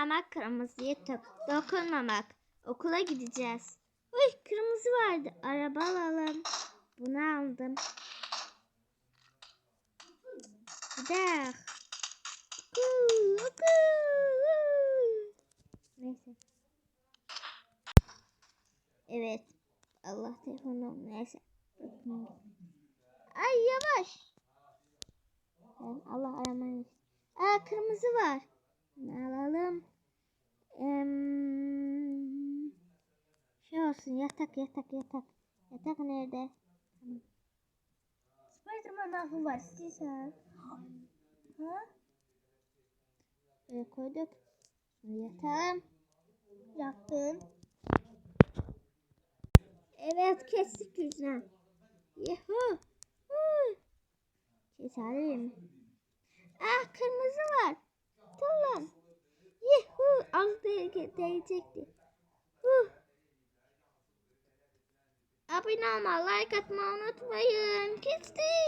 Ama kırmızıyı tok- dokunmamak. Okula gideceğiz. Uy kırmızı vardı. Araba alalım. Bunu aldım. Gidelim. Neyse. Evet. Allah telefonu neyse. Ay yavaş. Allah aramayız. Aa kırmızı var. Ne alalım? Em, şey olsun yatak yatak yatak. Yatak nerede? Tamam. Spiderman ahı var. Güzel. Ha? Böyle koyduk. Şimdi yatalım. Yaptın. Evet kestik yüzden. Yuhu. Keselim. Ah kırmızı var. Tamam. Yuhu. Az değ- değecekti. Huh. Abone olmayı, like atmayı unutmayın. Kestik.